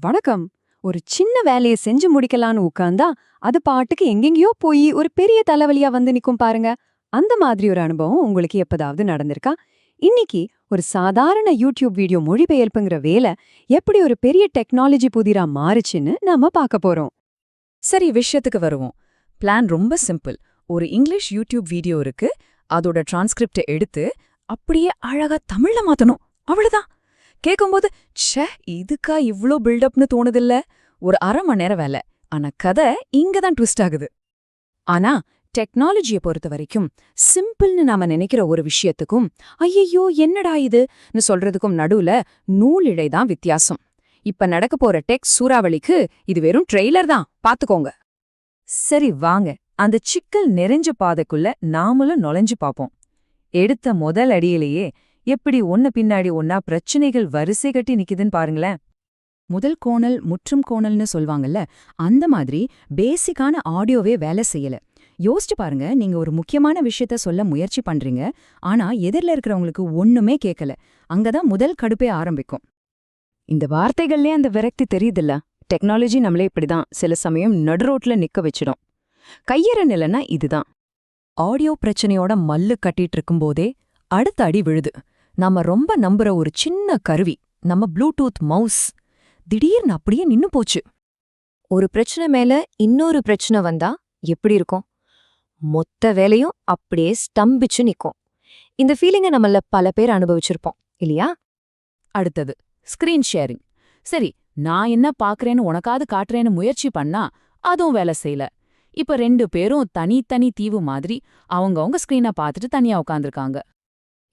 வணக்கம். ஒரு சின்ன வேலையை செஞ்சு முடிக்கலான்னு உட்காந்தா அது பாட்டுக்கு எங்கெங்கயோ போய் ஒரு பெரிய தலைவலியா வந்து நிக்கும் பாருங்க. அந்த மாதிரி ஒரு அனுபவம் உங்களுக்கு எப்பதாவது நடந்திருக்கா? இன்னைக்கு ஒரு சாதாரண யூடியூப் வீடியோ மொழிபெயர்ப்புங்கிற வேலை எப்படி ஒரு பெரிய டெக்னாலஜி புதிரா மாறுச்சுன்னு நாம பார்க்க போறோம். சரி விஷயத்துக்கு வருவோம். பிளான் ரொம்ப சிம்பிள். ஒரு இங்கிலீஷ் யூடியூப் வீடியோ இருக்கு. அதோட டிரான்ஸ்கிரிப்டை எடுத்து அப்படியே அழகா தமிழ்ல மாத்தணும். அவ்வளவுதான். கேட்கும்போது ச்சே இதுக்கா இவ்ளோ பில்டப்னு தோணுதில்ல? ஒரு அரை மணி நேரம் வேலை. ஆனா கதை இங்க தான் ட்விஸ்ட் ஆகுது. ஆனா டெக்னாலஜியை பொறுத்த வரைக்கும் சிம்பிள்னு நாம நினைக்கிற ஒரு விஷயத்துக்கும் ஐயையோ என்னடா இதுன்னு சொல்றதுக்கும் நடுவுல நூலிழை தான் வித்தியாசம். இப்ப நடக்க போற டெக் சூறாவளிக்கு இது வெறும் ட்ரெய்லர் தான். பாத்துக்கோங்க. சரி வாங்க. அந்த சிக்கல் நிறைஞ்ச பாதைக்குள்ள நாமளும் நுழைஞ்சு பாப்போம் எடுத்த முதல் அடியிலேயே எப்படி ஒன்ன பின்னாடி ஒன்னா பிரச்சனைகள் வரிசை கட்டி நிக்குதுன்னு பாருங்களேன். முதல் கோணல் முற்றும் கோணல்னு சொல்வாங்கல்ல அந்த மாதிரி பேசிக்கான ஆடியோவே வேலை செய்யல. யோசிச்சு பாருங்க நீங்க ஒரு முக்கியமான விஷயத்த சொல்ல முயற்சி பண்றீங்க ஆனா எதிரில் இருக்கிறவங்களுக்கு ஒண்ணுமே கேட்கல அங்கதான் முதல் கடுப்பே ஆரம்பிக்கும். இந்த வார்த்தைகள்லயே அந்த விரக்தி தெரியுதுல்ல? டெக்னாலஜி நம்மளே இப்படிதான் சில சமயம் நடுரோட்ல நிக்க வச்சிடும். கையற நிலைன்னா இதுதான். ஆடியோ பிரச்சனையோட மல்லு கட்டிட்டு இருக்கும்போதே அடுத்த அடி விழுது. நாம ரொம்ப நம்புற ஒரு சின்ன கருவி நம்ம ப்ளூடூத் மவுஸ் திடீர்னு அப்படியே நின்னு போச்சு. ஒரு பிரச்சனை மேல இன்னொரு பிரச்சனை வந்தா எப்படி இருக்கும்? மொத்த வேலையும் அப்படியே ஸ்தம்பிச்சு நிக்கும். இந்த ஃபீலிங்கை நம்மள பல பேர் அனுபவிச்சிருப்போம் இல்லையா? அடுத்தது ஸ்கிரீன் ஷேரிங் சரி நான் என்ன பாக்குறேன்னு உனக்காவது காட்டுறேன்னு முயற்சி பண்ணா அதுவும் வேலை செய்யல. இப்ப ரெண்டு பேரும் தனித்தனி தீவு மாதிரி அவங்கவங்க ஸ்கிரீனை பார்த்துட்டு தனியா உட்காந்துருக்காங்க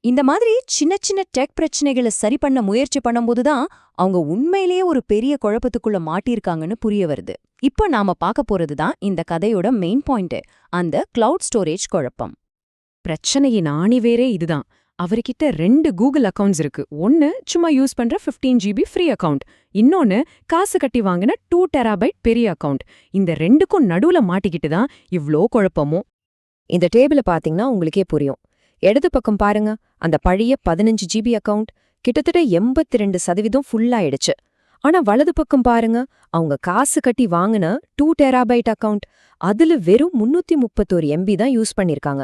இந்த மாதிரி சின்ன சின்ன டெக் பிரச்சனைகளை சரி பண்ண முயற்சி பண்ணும்போது தான் அவங்க உண்மையிலேயே ஒரு பெரிய குழப்பத்துக்குள்ள மாட்டியிருக்காங்கன்னு புரிய வருது. இப்போ நாம பார்க்க போறது தான் இந்த கதையோட மெயின் பாயிண்ட் அந்த கிளவுட் ஸ்டோரேஜ் குழப்பம். பிரச்சனையின் ஆணிவேரே இதுதான். அவர்கிட்ட ரெண்டு கூகுள் அக்கவுண்ட்ஸ் இருக்கு. ஒன்னு சும்மா யூஸ் பண்ற 15 ஜிபி ஃப்ரீ அக்கவுண்ட் இன்னொன்னு காசு கட்டி வாங்கின டூ டெராபைட் பெரிய அக்கவுண்ட் இந்த ரெண்டுக்கும் நடுவுல மாட்டிக்கிட்டு தான் இவ்ளோ குழப்பமும் இந்த டேபிள பாத்தீங்கன்னா உங்களுக்கே புரியும். இடது பக்கம் பாருங்க. அந்த பழைய பதினஞ்சு ஜிபி அக்கவுண்ட் கிட்டத்தட்ட எண்பத்தி ரெண்டு சதவீதம் ஃபுல்லாயிடுச்சு ஆனா வலது பக்கம் பாருங்க. அவங்க காசு கட்டி வாங்கின டூ டெராபைட் அக்கவுண்ட் அதுல வெறும் முன்னூத்தி முப்பத்தோரு எம்பி தான் யூஸ் பண்ணிருக்காங்க.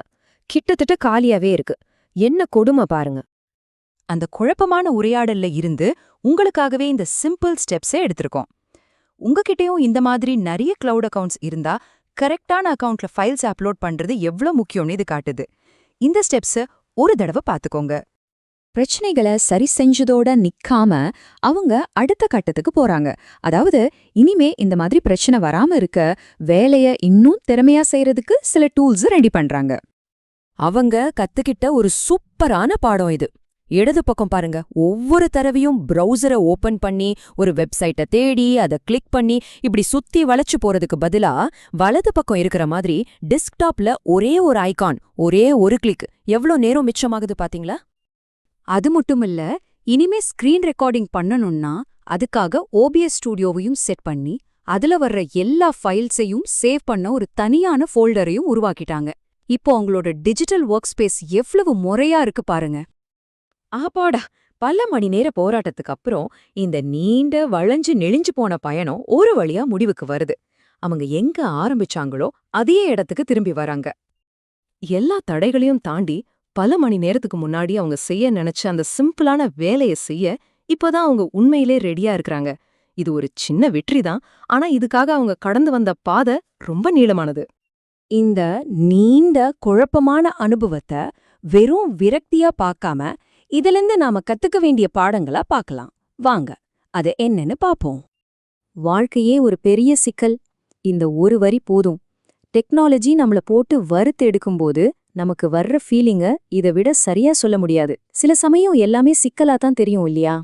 கிட்டத்தட்ட காலியாவே இருக்கு. என்ன கொடுமை பாருங்க. அந்த குழப்பமான உரையாடல்ல இருந்து உங்களுக்காகவே இந்த சிம்பிள் ஸ்டெப்ஸே எடுத்திருக்கோம். உங்ககிட்டயும் இந்த மாதிரி நிறைய கிளவுட் அக்கவுண்ட்ஸ் இருந்தா கரெக்டான அக்கவுண்ட்ல ஃபைல்ஸ் அப்லோட் பண்றது எவ்ளோ முக்கியம்னு இது காட்டுது. இந்த ஸ்டெப்ஸ ஒரு தடவை பாத்துக்கோங்க. பிரச்சனைகளை சரி செஞ்சதோட நிக்காம அவங்க அடுத்த கட்டத்துக்கு போறாங்க. அதாவது இனிமே இந்த மாதிரி பிரச்சனை வராம இருக்க வேலைய இன்னும் திறமையா செய்யறதுக்கு சில டூல்ஸ் ரெடி பண்றாங்க. அவங்க கத்துக்கிட்ட ஒரு சூப்பரான பாடம் இது. இடது பக்கம் பாருங்க. ஒவ்வொரு தடவையும் ப்ரௌசரை ஓபன் பண்ணி ஒரு வெப்சைட்டை தேடி அதை கிளிக் பண்ணி இப்படி சுத்தி வளைச்சு போறதுக்கு பதிலா வலது பக்கம் இருக்கிற மாதிரி டெஸ்க்டாப்ல ஒரே ஒரு ஐகான் ஒரே ஒரு கிளிக் எவ்ளோ நேரம் மிச்சமாகுது பாத்தீங்களா? அது மட்டும் இல்ல இனிமே ஸ்கிரீன் ரெக்கார்டிங் பண்ணணும்னா அதுக்காக ஓபிஎஸ் ஸ்டூடியோவையும் செட் பண்ணி அதுல வர்ற எல்லா ஃபைல்ஸையும் சேவ் பண்ண ஒரு தனியான ஃபோல்டரையும் உருவாக்கிட்டாங்க. இப்போ அவங்களோட டிஜிட்டல் ஒர்க் ஸ்பேஸ் எவ்வளவு முறையா இருக்கு பாருங்க. ஆப்பாடா பல மணி நேர போராட்டத்துக்கு அப்புறம் இந்த நீண்ட வளைஞ்சு நெளிஞ்சு போன பயணம் ஒரு வழியா முடிவுக்கு வருது. அவங்க எங்க ஆரம்பிச்சாங்களோ அதே இடத்துக்கு திரும்பி வராங்க. எல்லா தடைகளையும் தாண்டி பல மணி நேரத்துக்கு முன்னாடி அவங்க செய்ய நினைச்ச அந்த சிம்பிளான வேலைய செய்ய இப்பதான் அவங்க உண்மையிலே ரெடியா இருக்கறாங்க. இது ஒரு சின்ன வெற்றி தான் ஆனா இதுக்காக அவங்க கடந்து வந்த பாதை ரொம்ப நீளமானது. இந்த நீண்ட குழப்பமான அனுபவத்தை வெறும் விரக்தியா பார்க்காம இதிலிருந்து நாம கத்துக்க வேண்டிய பாடங்களா பார்க்கலாம். வாங்க அது என்னன்னு பாப்போம் வாழ்க்கையே ஒரு பெரிய சிக்கல். இந்த ஒரு வரி போதும். டெக்னாலஜி நம்மள போட்டு வறுத்து எடுக்கும்போது நமக்கு வர்ற ஃபீலிங்க இதை விட சரியா சொல்ல முடியாது. சில சமயம் எல்லாமே சிக்கலா தான் தெரியும் இல்லையா?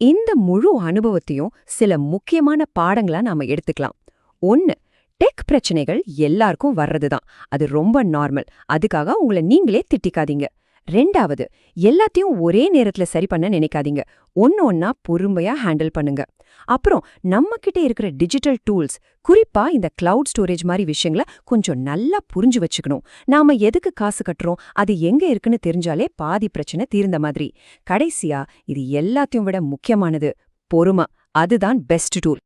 இந்த முழு அனுபவத்தையும் சில முக்கியமான பாடங்களா நாம எடுத்துக்கலாம். ஒன்னு டெக் பிரச்சனைகள் எல்லாருக்கும் வர்றதுதான். அது ரொம்ப நார்மல். அதுக்காக உங்களை நீங்களே திட்டிக்காதீங்க. ரெண்டாவது எல்லாத்தையும் ஒரே நேரத்துல சரி பண்ண நினைக்காதீங்க. ஒன்னு ஒன்னா பொறுமையா ஹேண்டில் பண்ணுங்க. அப்புறம் நம்ம கிட்ட இருக்கிற டிஜிட்டல் டூல்ஸ் குறிப்பா இந்த கிளவுட் ஸ்டோரேஜ் மாதிரி விஷயங்களை கொஞ்சம் நல்லா புரிஞ்சு வச்சுக்கணும். நாம எதுக்கு காசு கட்டுறோம்? அது எங்க இருக்குன்னு தெரிஞ்சாலே பாதி பிரச்சனை தீர்ந்த மாதிரி. கடைசியா இது எல்லாத்தையும் விட முக்கியமானது பொறுமை. அதுதான் பெஸ்ட் டூல்.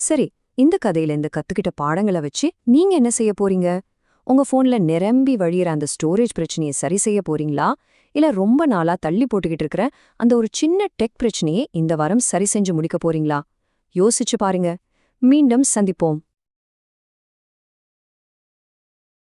சரி இந்த கதையில இருந்து கத்துக்கிட்ட பாடங்களை வச்சு நீங்க என்ன செய்ய போறீங்க? உங்க ஃபோனில் நிரம்பி வழியிற அந்த ஸ்டோரேஜ் பிரச்சனையை சரி செய்ய போறீங்களா? இல்ல ரொம்ப நாளா தள்ளி போட்டுக்கிட்டு இருக்கிற அந்த ஒரு சின்ன டெக் பிரச்சனையை இந்த வாரம் சரி செஞ்சு முடிக்க போறீங்களா? யோசிச்சு பாருங்க. மீண்டும் சந்திப்போம்.